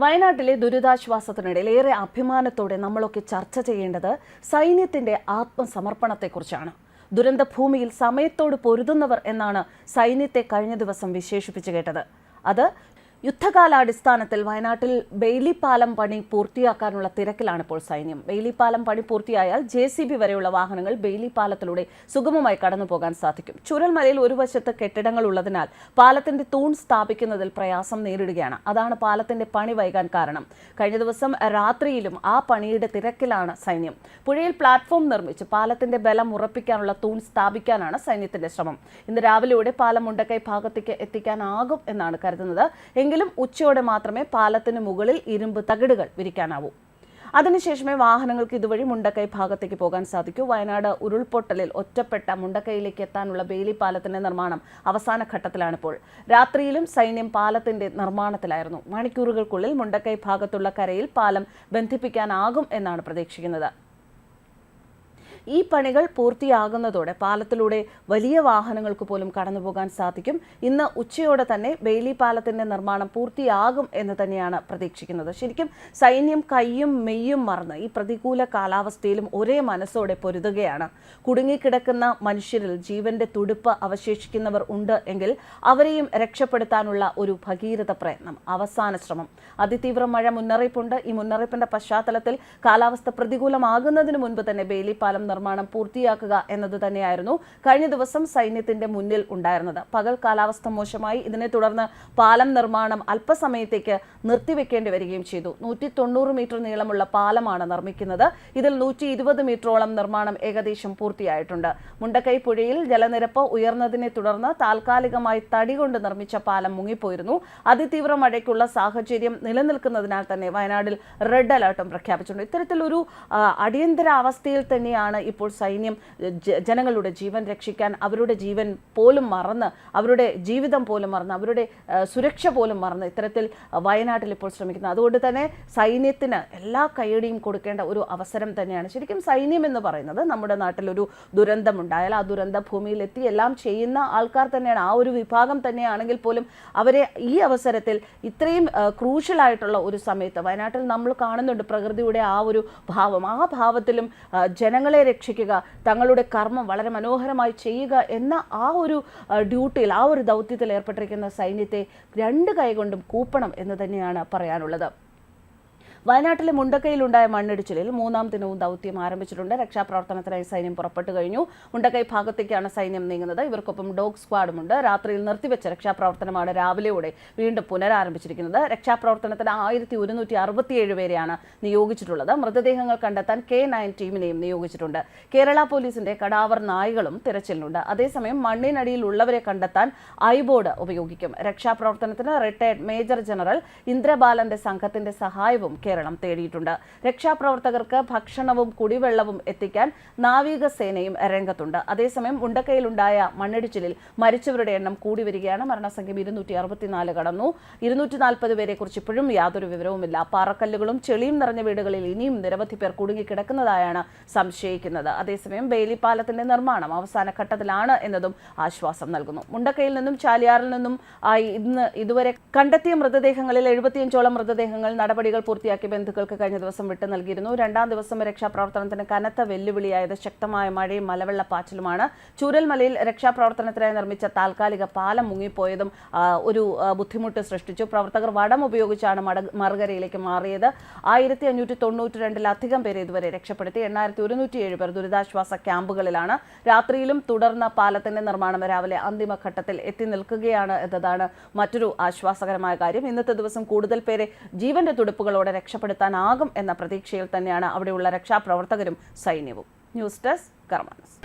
വയനാട്ടിലെ ദുരിതാശ്വാസത്തിനിടയിൽ ഏറെ അഭിമാനത്തോടെ നമ്മളൊക്കെ ചർച്ച ചെയ്യേണ്ടത് സൈന്യത്തിന്റെ ആത്മസമർപ്പണത്തെക്കുറിച്ചാണ്. ദുരന്തഭൂമിയിൽ സമയത്തോട് പൊരുതുന്നവർ എന്നാണ് സൈന്യത്തെ കഴിഞ്ഞ ദിവസം വിശേഷിപ്പിച്ചു കേട്ടത്. അത് യുദ്ധകാലാടിസ്ഥാനത്തിൽ വയനാട്ടിൽ ബെയ്ലി പാലം പണി പൂർത്തിയാക്കാനുള്ള തിരക്കിലാണ് ഇപ്പോൾ സൈന്യം. ബെയ്ലി പാലം പണി പൂർത്തിയായാൽ ജെ സി ബി വരെയുള്ള വാഹനങ്ങൾ ബെയ്ലി പാലത്തിലൂടെ സുഗമമായി കടന്നു പോകാൻ സാധിക്കും. ചുരൽമലയിൽ ഒരു വശത്ത് കെട്ടിടങ്ങൾ ഉള്ളതിനാൽ പാലത്തിന്റെ തൂൺ സ്ഥാപിക്കുന്നതിൽ പ്രയാസം നേരിടുകയാണ്. അതാണ് പാലത്തിന്റെ പണി വൈകാൻ കാരണം. കഴിഞ്ഞ ദിവസം രാത്രിയിലും ആ പണിയുടെ തിരക്കിലാണ് സൈന്യം. പുഴയിൽ പ്ലാറ്റ്ഫോം നിർമ്മിച്ച് പാലത്തിന്റെ ബലം ഉറപ്പിക്കാനുള്ള തൂൺ സ്ഥാപിക്കാനാണ് സൈന്യത്തിന്റെ ശ്രമം. ഇന്ന് രാവിലെയോടെ പാലം മുണ്ടക്കൈ ഭാഗത്തേക്ക് എത്തിക്കാനാകും എന്നാണ് കരുതുന്നത്. എങ്കിലും ഉച്ചയോടെ മാത്രമേ പാലത്തിന് മുകളിൽ ഇരുമ്പ് തകിടുകൾ വിരിക്കാനാവൂ. അതിനുശേഷമേ വാഹനങ്ങൾക്ക് ഇതുവഴി മുണ്ടക്കൈ ഭാഗത്തേക്ക് പോകാൻ സാധിക്കൂ. വയനാട് ഉരുൾപൊട്ടലിൽ ഒറ്റപ്പെട്ട മുണ്ടക്കൈയിലേക്ക് എത്താനുള്ള ബെയിലി പാലത്തിന്റെ നിർമ്മാണം അവസാന ഘട്ടത്തിലാണിപ്പോൾ. രാത്രിയിലും സൈന്യം പാലത്തിന്റെ നിർമ്മാണത്തിലായിരുന്നു. മണിക്കൂറുകൾക്കുള്ളിൽ മുണ്ടക്കൈ ഭാഗത്തുള്ള കരയിൽ പാലം ബന്ധിപ്പിക്കാനാകും എന്നാണ് പ്രതീക്ഷിക്കുന്നത്. ഈ പണികൾ പൂർത്തിയാകുന്നതോടെ പാലത്തിലൂടെ വലിയ വാഹനങ്ങൾക്ക് പോലും കടന്നുപോകാൻ സാധിക്കും. ഇന്ന് ഉച്ചയോടെ തന്നെ ബെയിലി പാലത്തിന്റെ നിർമ്മാണം പൂർത്തിയാകും എന്ന് തന്നെയാണ് പ്രതീക്ഷിക്കുന്നത്. ശരിക്കും സൈന്യം കൈയും മെയ്യും മറന്ന് ഈ പ്രതികൂല കാലാവസ്ഥയിലും ഒരേ മനസ്സോടെ പൊരുതുകയാണ്. കുടുങ്ങിക്കിടക്കുന്ന മനുഷ്യരിൽ ജീവന്റെ തുടുപ്പ് അവശേഷിക്കുന്നവർ ഉണ്ട് എങ്കിൽ അവരെയും രക്ഷപ്പെടുത്താനുള്ള ഒരു ഭഗീരഥ പ്രയത്നം. അവസാന ശ്രമം. അതിതീവ്ര മഴ മുന്നറിയിപ്പുണ്ട്. ഈ മുന്നറിയിപ്പിന്റെ പശ്ചാത്തലത്തിൽ കാലാവസ്ഥ പ്രതികൂലമാകുന്നതിന് മുൻപ് തന്നെ ബെയിലി പാലം നിർമ്മാണം പൂർത്തിയാക്കുക എന്നത് തന്നെയായിരുന്നു കഴിഞ്ഞ ദിവസം സൈന്യത്തിന്റെ മുന്നിൽ ഉണ്ടായിരുന്നത്. പകൽ കാലാവസ്ഥ മോശമായി. ഇതിനെ തുടർന്ന് പാലം നിർമ്മാണം അല്പസമയത്തേക്ക് നിർത്തിവെക്കേണ്ടി വരികയും ചെയ്തു. നൂറ്റി തൊണ്ണൂറ് മീറ്റർ നീളമുള്ള പാലമാണ് നിർമ്മിക്കുന്നത്. ഇതിൽ നൂറ്റി ഇരുപത് മീറ്ററോളം നിർമ്മാണം ഏകദേശം പൂർത്തിയായിട്ടുണ്ട്. മുണ്ടക്കൈ പുഴയിൽ ജലനിരപ്പ് ഉയർന്നതിനെ തുടർന്ന് താൽക്കാലികമായി തടി കൊണ്ട് നിർമ്മിച്ച പാലം മുങ്ങിപ്പോയിരുന്നു. അതിതീവ്ര മഴയ്ക്കുള്ള സാഹചര്യം നിലനിൽക്കുന്നതിനാൽ തന്നെ വയനാട്ടിൽ റെഡ് അലർട്ടും പ്രഖ്യാപിച്ചിട്ടുണ്ട്. ഇത്തരത്തിലൊരു അടിയന്തരാവസ്ഥയിൽ തന്നെയാണ് ഇപ്പോൾ സൈന്യം ജനങ്ങളുടെ ജീവൻ രക്ഷിക്കാൻ അവരുടെ ജീവൻ പോലും മറന്ന് അവരുടെ ജീവിതം പോലും മറന്ന് അവരുടെ സുരക്ഷ പോലും മറന്ന് ഇത്തരത്തിൽ വയനാട്ടിൽ ഇപ്പോൾ ശ്രമിക്കുന്നത് അതുകൊണ്ട് തന്നെ സൈന്യത്തിന് എല്ലാ കൈയടിയും കൊടുക്കേണ്ട ഒരു അവസരം തന്നെയാണ്. ശരിക്കും സൈന്യം എന്ന് പറയുന്നത് നമ്മുടെ നാട്ടിലൊരു ദുരന്തമുണ്ടായാൽ ആ ദുരന്ത ഭൂമിയിൽ എത്തി എല്ലാം ചെയ്യുന്ന ആൾക്കാർ തന്നെയാണ്. ആ ഒരു വിഭാഗം തന്നെയാണെങ്കിൽ പോലും അവരെ ഈ അവസരത്തിൽ ഇത്രയും ക്രൂഷ്യലായിട്ടുള്ള ഒരു സമയത്ത് വയനാട്ടിൽ നമ്മൾ കാണുന്നുണ്ട് പ്രകൃതിയുടെ ആ ഒരു ഭാവം. ആ ഭാവത്തിലും ജനങ്ങളെ രക്ഷിക്കുക തങ്ങളുടെ കർമ്മം വളരെ മനോഹരമായി ചെയ്യുക എന്ന ആ ഒരു ഡ്യൂട്ടിയിൽ ആ ഒരു ദൗത്യത്തിൽ ഏർപ്പെട്ടിരിക്കുന്ന സൈന്യത്തെ രണ്ട് കൈകൊണ്ടും കൂപ്പണം എന്ന് തന്നെയാണ് പറയാനുള്ളത്. വയനാട്ടിലെ മുണ്ടക്കൈയിലുണ്ടായ മണ്ണിടിച്ചിലിൽ മൂന്നാം ദിനവും ദൗത്യം ആരംഭിച്ചിട്ടുണ്ട്. രക്ഷാപ്രവർത്തനത്തിനായി സൈന്യം പുറപ്പെട്ടു കഴിഞ്ഞു. മുണ്ടക്കൈ ഭാഗത്തേക്കാണ് സൈന്യം നീങ്ങുന്നത്. ഇവർക്കൊപ്പം ഡോഗ് സ്ക്വാഡുമുണ്ട്. രാത്രിയിൽ നിർത്തിവെച്ച രക്ഷാപ്രവർത്തനമാണ് രാവിലെയോടെ വീണ്ടും പുനരാരംഭിച്ചിരിക്കുന്നത്. രക്ഷാപ്രവർത്തനത്തിന് ആയിരത്തി ഒരുന്നൂറ്റി അറുപത്തിയേഴ് പേരെയാണ് നിയോഗിച്ചിട്ടുള്ളത്. മൃതദേഹങ്ങൾ കണ്ടെത്താൻ കെ നയൻ ടീമിനെയും നിയോഗിച്ചിട്ടുണ്ട്. കേരള പോലീസിന്റെ കടാവർ നായകളും തിരച്ചിലുണ്ട് അതേസമയം മണ്ണിനടിയിൽ ഉള്ളവരെ കണ്ടെത്താൻ ഐബോർഡ് ഉപയോഗിക്കും. രക്ഷാപ്രവർത്തനത്തിന് റിട്ടയർഡ് മേജർ ജനറൽ ഇന്ദ്രബാലന്റെ സംഘത്തിന്റെ സഹായവും കേരളം തേടിയിട്ടുണ്ട്. രക്ഷാപ്രവർത്തകർക്ക് ഭക്ഷണവും കുടിവെള്ളവും എത്തിക്കാൻ നാവികസേനയും രംഗത്തുണ്ട്. അതേസമയം ഉണ്ടക്കയിലുണ്ടായ മണ്ണിടിച്ചിലിൽ മരിച്ചവരുടെ എണ്ണം കൂടി വരികയാണ് മരണസംഖ്യം ഇരുന്നൂറ്റി അറുപത്തിനാല് കടന്നു. ഇരുന്നൂറ്റി നാൽപ്പത് പേരെ കുറിച്ച് ഇപ്പോഴും യാതൊരു വിവരവുമില്ല. പാറക്കല്ലുകളും ചെളിയും നിറഞ്ഞ വീടുകളിൽ ഇനിയും നിരവധി പേർ കുടുങ്ങിക്കിടക്കുന്നതായാണ് സംശയിക്കുന്നത്. അതേസമയം ബെയിലി പാലത്തിന്റെ നിർമ്മാണം അവസാന ഘട്ടത്തിലാണ് എന്നതും ആശ്വാസം നൽകുന്നു. മുണ്ടക്കയിൽ നിന്നും ചാലിയാറിൽ നിന്നും ഇന്ന് ഇതുവരെ കണ്ടെത്തിയ മൃതദേഹങ്ങളിൽ എഴുപത്തിയഞ്ചോളം മൃതദേഹങ്ങൾ നടപടികൾ പൂർത്തിയാക്കി ബന്ധുക്കൾക്ക് കഴിഞ്ഞ ദിവസം വിട്ടു നൽകിയിരുന്നു. രണ്ടാം ദിവസം രക്ഷാപ്രവർത്തനത്തിന് കനത്ത വെല്ലുവിളിയായത് ശക്തമായ മഴയും മലവെള്ളപ്പാച്ചിലുമാണ്. ചൂരൽമലയിൽ രക്ഷാപ്രവർത്തനത്തിനായി നിർമ്മിച്ച താൽക്കാലിക പാലം മുങ്ങിപ്പോയതും ഒരു ബുദ്ധിമുട്ട് സൃഷ്ടിച്ചു. പ്രവർത്തകർ വടം ഉപയോഗിച്ചാണ് മറുകരയിലേക്ക് മാറിയത്. ആയിരത്തി അഞ്ഞൂറ്റി തൊണ്ണൂറ്റി രണ്ടിലധികം പേരെ ഇതുവരെ രക്ഷപ്പെടുത്തി. എണ്ണായിരത്തി ഒരുന്നൂറ്റി ഏഴ് പേർ ദുരിതാശ്വാസ ക്യാമ്പുകളിലാണ്. രാത്രിയിലും തുടർന്ന പാലത്തിന്റെ നിർമ്മാണം രാവിലെ അന്തിമഘട്ടത്തിൽ എത്തി നിൽക്കുകയാണ് എന്നതാണ് മറ്റൊരു ആശ്വാസകരമായ കാര്യം. ഇന്നത്തെ ദിവസം കൂടുതൽ പേരെ ജീവന്റെ തുടുപ്പുകളോടെ രക്ഷപ്പെടുത്താനാകും എന്ന പ്രതീക്ഷയിൽ തന്നെയാണ് അവിടെയുള്ള രക്ഷാപ്രവർത്തകരും സൈന്യവും. News desk കർമാനസ്.